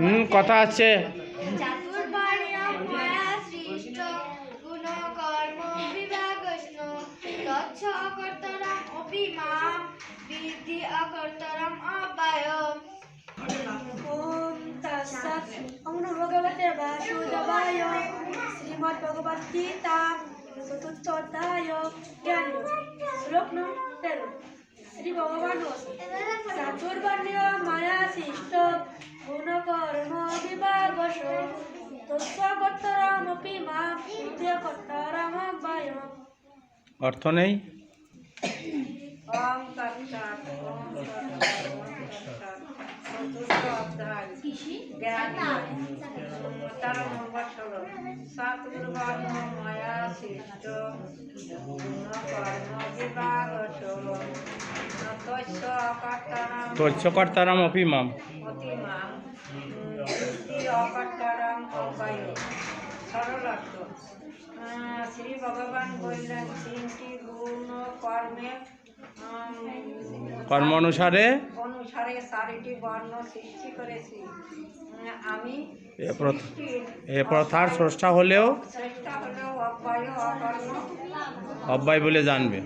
হুম কথা আছে। অকর্তরম অপিমা বিধি অকর্তরম অপায় তৎসৎ ওম নমো ভগবতে বাসুদেবায় শ্রীমদ্ ভগবদ গীতা চতুর্থ অধ্যায় জ্ঞান। শ্লোক নং তেরো। শ্রী ভগবান বলছেন, চাতুর্বর্ণ্য মায়া সৃষ্ট গুণকর্ম বিভাগস তস্বগোত্তরমপি মা বিদ্যকর্তারাম বায়ম অর্থ নেই তেরো সৎগুরুবর্ণ মায়া সৃষ্ট কর্তারাম অপিমাম। অতিমাম। অকর্তারাম সরল শ্রী ভগবান বললেন তিনটি গুণ কর্মে কর্ম অনুসারে অনুসারে চারিটি বর্ণ সৃষ্টি করেছি। আমি এ প্রথার স্রষ্টা হলেও অব্যয় বলে জানবে।